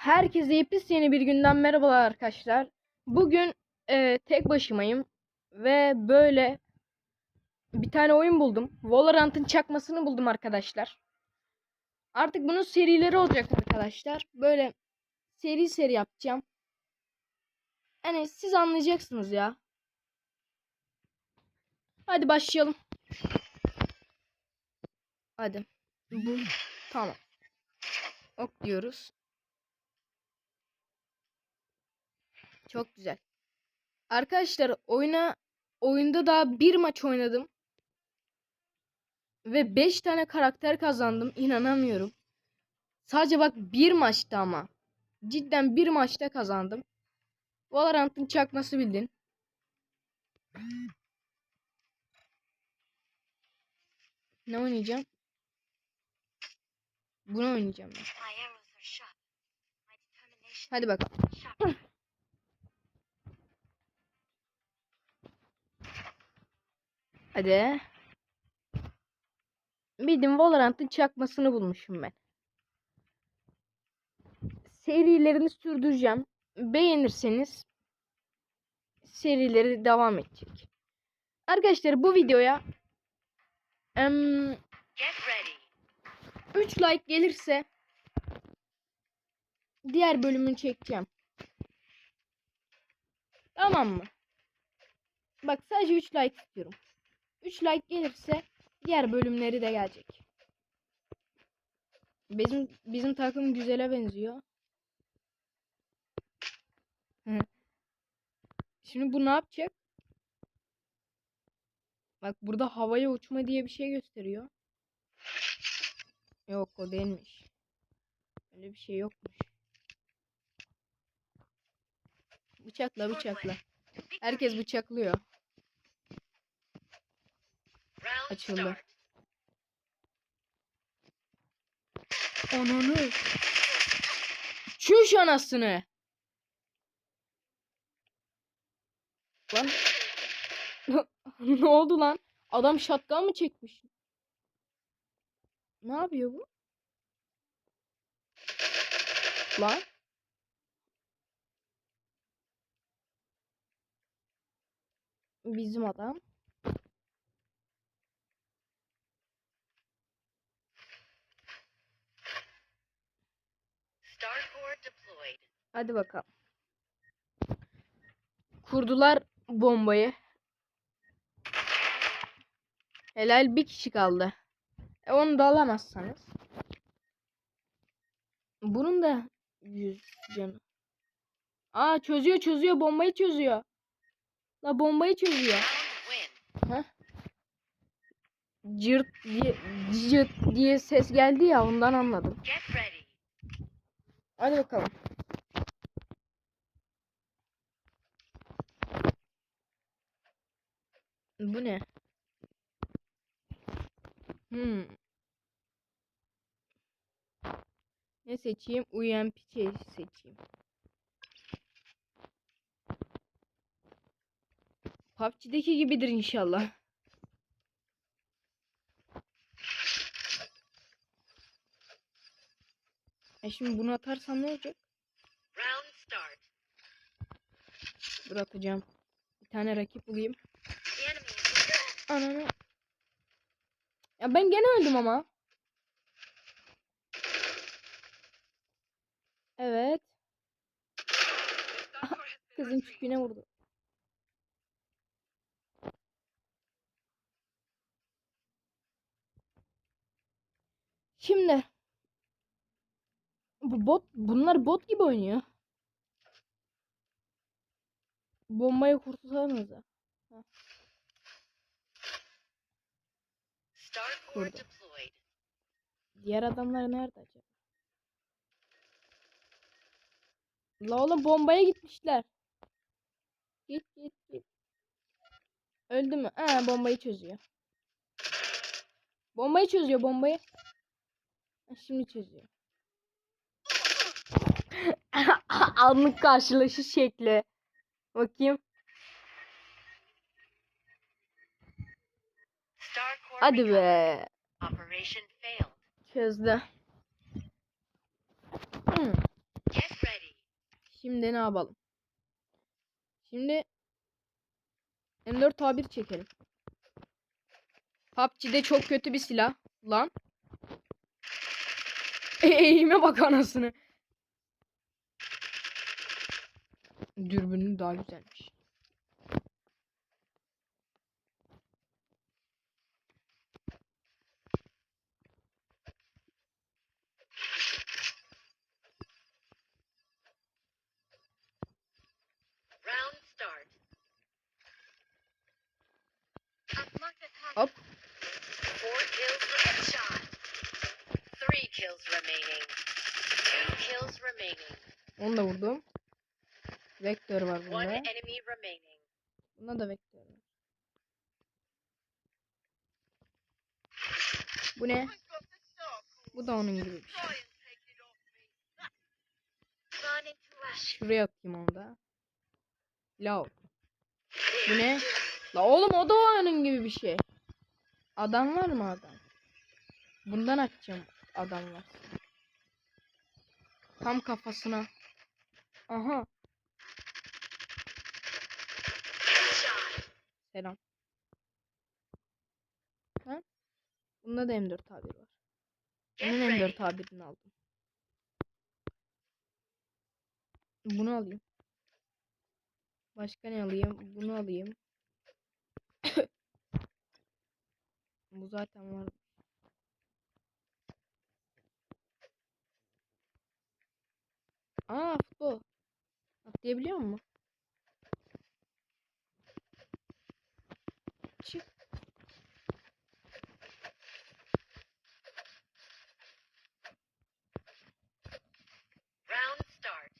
Herkese yepyeni yeni bir günden merhabalar arkadaşlar. Bugün e, tek başımayım ve böyle bir tane oyun buldum. Valorant'ın çakmasını buldum arkadaşlar. Artık bunun serileri olacak arkadaşlar. Böyle seri seri yapacağım. Yani siz anlayacaksınız ya. Hadi başlayalım. Hadi. Bu tamam. Ok diyoruz. Çok güzel. Arkadaşlar oyuna oyunda daha bir maç oynadım. Ve 5 tane karakter kazandım. İnanamıyorum. Sadece bak bir maçta ama. Cidden bir maçta kazandım. Valorant'ın çakması bildin. Ne oynayacağım? Bunu oynayacağım ben. Hadi bakalım. Hadi. Bildim Valorant'ın çakmasını bulmuşum ben. Serilerini sürdüreceğim. Beğenirseniz serileri devam edecek. Arkadaşlar bu videoya ready. 3 like gelirse diğer bölümünü çekeceğim. Tamam mı? Bak sadece 3 like istiyorum. 3 like gelirse diğer bölümleri de gelecek. Bizim bizim takım güzele benziyor. Şimdi bu ne yapacak? Bak burada havaya uçma diye bir şey gösteriyor. Yok o değilmiş. Öyle bir şey yokmuş. Bıçakla bıçakla. Herkes bıçaklıyor. Açıldı. Ananı. Çüş anasını. Lan. ne oldu lan? Adam şatkan mı çekmiş? Ne yapıyor bu? Lan. Bizim adam. Star core deployed. Hadi bakalım. Kurdular bombayı. Helal bir kişi kaldı. E onu da alamazsanız. Bunun da 100 canı. Aa çözüyor çözüyor bombayı çözüyor. La bombayı çözüyor. Win. Cırt diye cırt diye ses geldi ya ondan anladım. Hadi bakalım. Bu ne? Hmm. Ne seçeyim? UMP seçeyim. PUBG'deki gibidir inşallah. E şimdi bunu atarsam ne olacak? Round start. Dur atacağım. Bir tane rakip bulayım. Ananı. Ya ben gene öldüm ama. Evet. Kızın çüküne vurdu. Şimdi bu bot bunlar bot gibi oynuyor. Bombayı Kurdu. deployed. Diğer adamlar nerede acaba? La oğlum bombaya gitmişler. Git git git. Öldü mü? Ha bombayı çözüyor. Bombayı çözüyor bombayı. Ha, şimdi çözüyor. Anlık karşılaşış şekli. Bakayım. Hadi be. Çözdü. Hmm. Şimdi ne yapalım? Şimdi M4 tabir çekelim. PUBG'de çok kötü bir silah lan. Eğime bak anasını. Dürbünün daha güzelmiş. Hop. Four kills headshot. Three kills remaining. Two kills remaining. Onu da vurdum. Vektör var bunda. Bunda da vektör var. Bu ne? Bu da onun gibi bir şey. Şuraya atayım onu da. Lav. Bu ne? La oğlum o da onun gibi bir şey. Adam var mı adam? Bundan açacağım adam var. Tam kafasına. Aha. Headshot. Selam. Ha? Bunda da M4 tabir var. Ready. M4 tabirini aldım. Bunu alayım. Başka ne alayım? Bunu alayım. Bu zaten var. Aa futbol. Atlayabiliyor mu? Çık. Round start.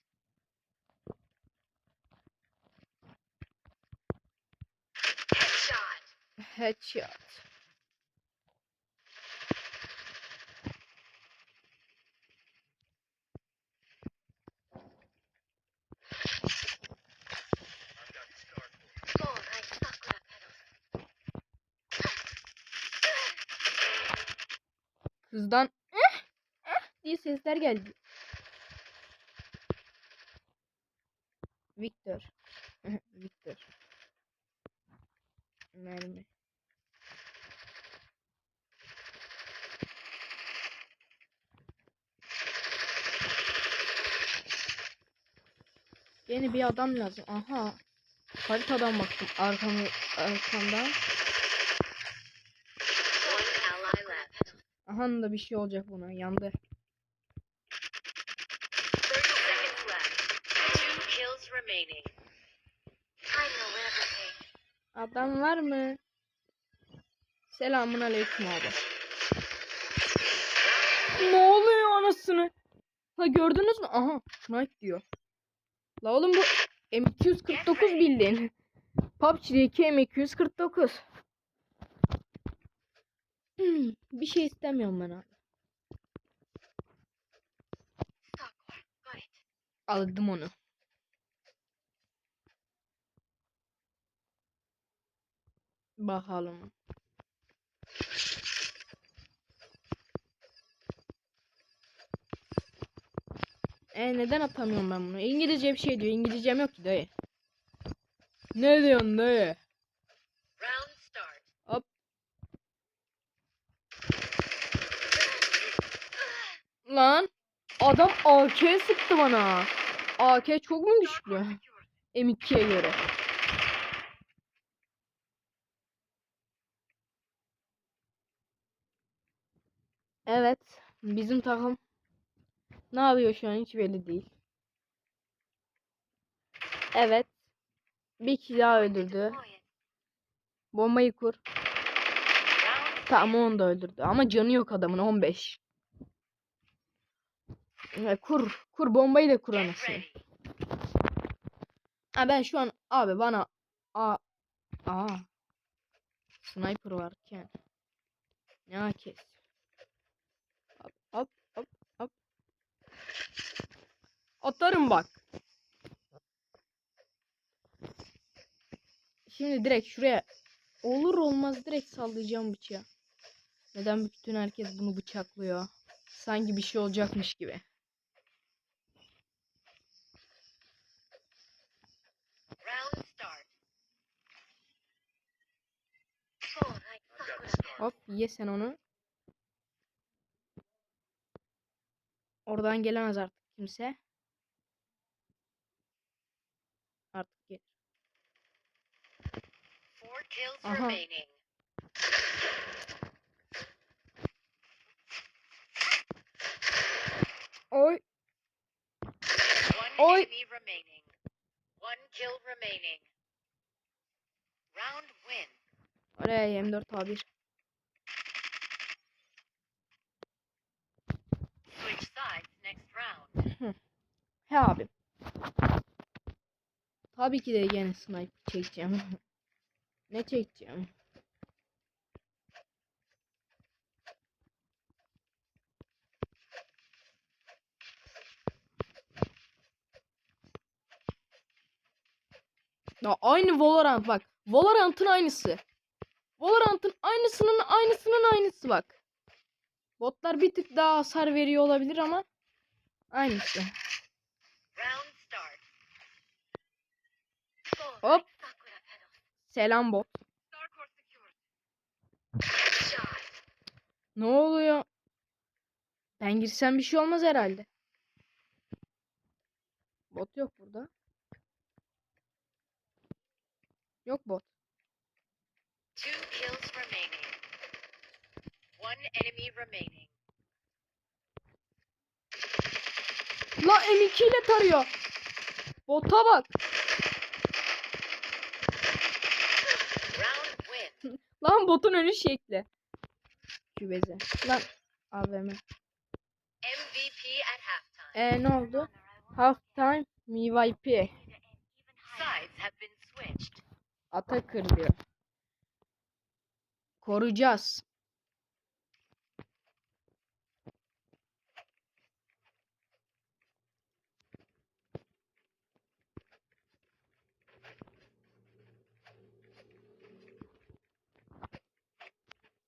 Headshot. Kızdan eh, eh diye sesler geldi. Victor. Victor. Mermi. Yeni bir adam lazım. Aha. Haritadan baktım arkamı arkamdan. One ally left. Aha da bir şey olacak buna. Yandı. 30 seconds left. Two kills remaining. I know everything. Adam var mı? Selamun aleyküm abi. Ne oluyor anasını? Ha gördünüz mü? Aha snipe diyor. La oğlum bu M249 bildiğin. PUBG'deki M249. Bir şey istemiyorum ben abi. Aldım onu. Bakalım. E neden atamıyorum ben bunu? İngilizce bir şey diyor. İngilizcem yok ki dayı. Ne diyorsun dayı? Round start. Hop. Lan adam AK sıktı bana. AK çok mu güçlü? M2'ye göre. Evet. Bizim takım ne yapıyor şu an hiç belli değil. Evet. Bir kişi daha öldürdü. Bombayı kur. Tamam onu da öldürdü. Ama canı yok adamın 15. Kur. Kur bombayı da kur anasını. Ha ben şu an abi bana a a sniper varken ne akes. Hop hop hop hop. Atarım bak. Şimdi direkt şuraya olur olmaz direkt sallayacağım bıçağı. Neden bütün herkes bunu bıçaklıyor? Sanki bir şey olacakmış gibi. Hop ye sen onu. Oradan gelemez artık kimse. Artık gel. Four kills Aha. Oy. Oy. Oraya M4 A1. He abi. Tabii ki de yine sniper çekeceğim. ne çekeceğim? Ya aynı Valorant bak. Valorant'ın aynısı. Valorant'ın aynısının aynısının aynısı bak. Botlar bir tık daha hasar veriyor olabilir ama aynısı. Round start. Hop. Selam bot. Ne oluyor? Ben girsem bir şey olmaz herhalde. Bot yok burada. Yok bot. Two kills remaining. One enemy remaining. La M2 ile tarıyor. Bota bak. Round win. Lan botun ölüş şekli. Kübeze. Lan AVM. MVP at halftime. E ne oldu? Half time MVP. Sides have been switched. Atakır diyor. Koruyacağız.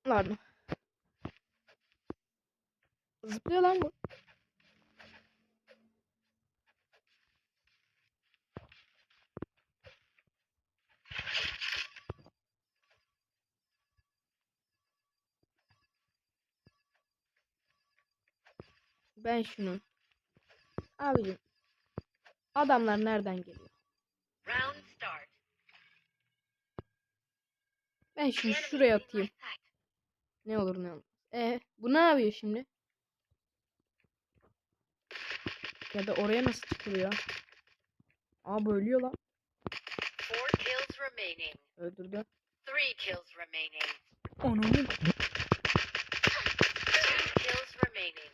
Lan. Zıplıyor lan bu. Ben şunu. Abicim. Adamlar nereden geliyor? Ben şunu şuraya atayım. Ne olur ne olmaz. E bu ne yapıyor şimdi? Ya da oraya nasıl çıkılıyor? Aa bu ölüyor lan. Four kills remaining. Öldürdü. Three kills remaining. Onu Two kills remaining.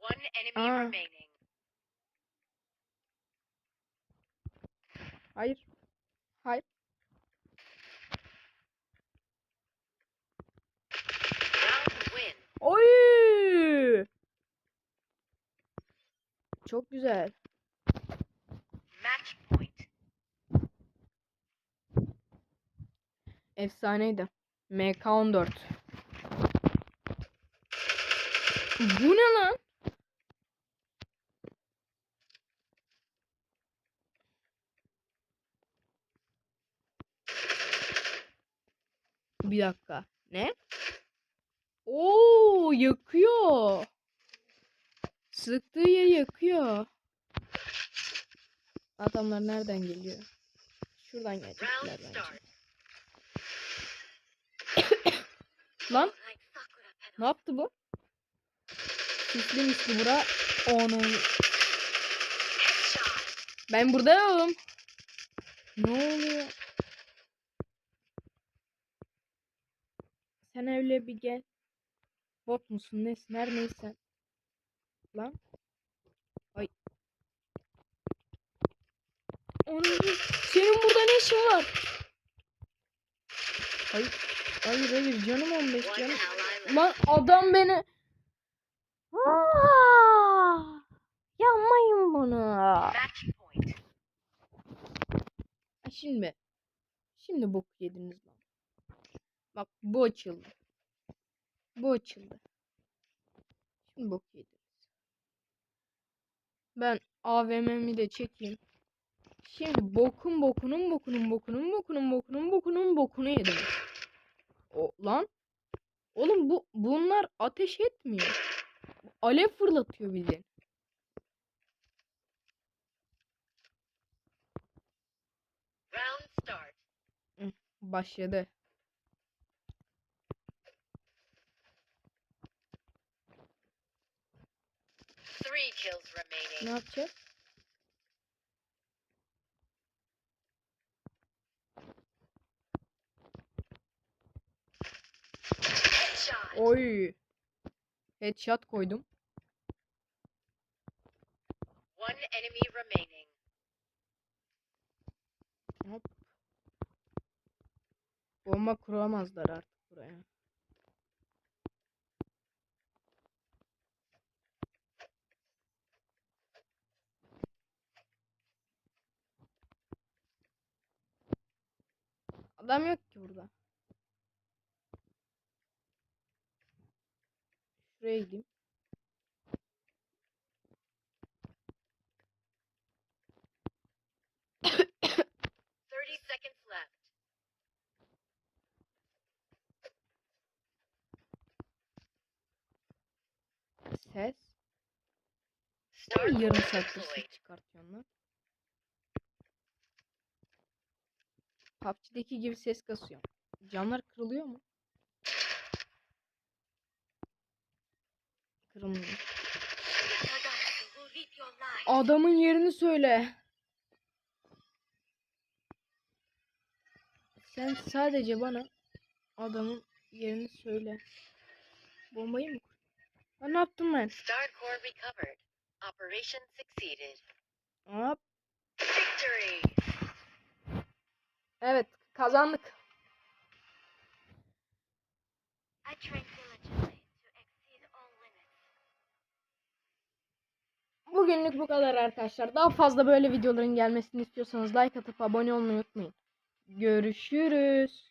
One enemy Aa. remaining. Hayır. Hayır. Round win. Oy! Çok güzel. Match point. Efsaneydi. MK14. Bu ne lan? Bir dakika. Ne? Oo, yakıyor. Sıktığı yeri yakıyor. Adamlar nereden geliyor? Şuradan gelecekler bence. Lan ne yaptı bu? Sisli misli bura. Onun. Ben buradayım. Ne oluyor? Sen öyle bir gel. Bot musun nesin her neysen. Lan. Ay. Onun senin burada ne işin var? Hayır. Hayır hayır canım 15 One canım. Lan adam beni. Aa! Yapmayın bunu. Şimdi. Şimdi bok yediniz lan. Bak bu açıldı. Bu açıldı. Şimdi bok yediniz. Ben AVM'mi de çekeyim. Şimdi bokun bokunun bokunun bokunun bokunun bokunun bokunun bokunu yedim. O, lan. Oğlum bu bunlar ateş etmiyor. Alev fırlatıyor bildiğin. Round start. Başladı. Three kills Ne remaining. yapacağız? Headshot. Oy. Headshot koydum. One enemy remaining. Hop. Bomba kuramazlar artık buraya. Adam yok ki burada. Şuraya gideyim. Ses. Yarım saattir ses çıkartıyorsun PUBG'deki gibi ses kasıyor. Camlar kırılıyor mu? Kırılmıyor. Adamın yerini söyle. Sen sadece bana adamın yerini söyle. Bombayı mı? Lan ne yaptım ben? Start core recovered. Operation succeeded. Hop. Victory! Evet kazandık. Bugünlük bu kadar arkadaşlar. Daha fazla böyle videoların gelmesini istiyorsanız like atıp abone olmayı unutmayın. Görüşürüz.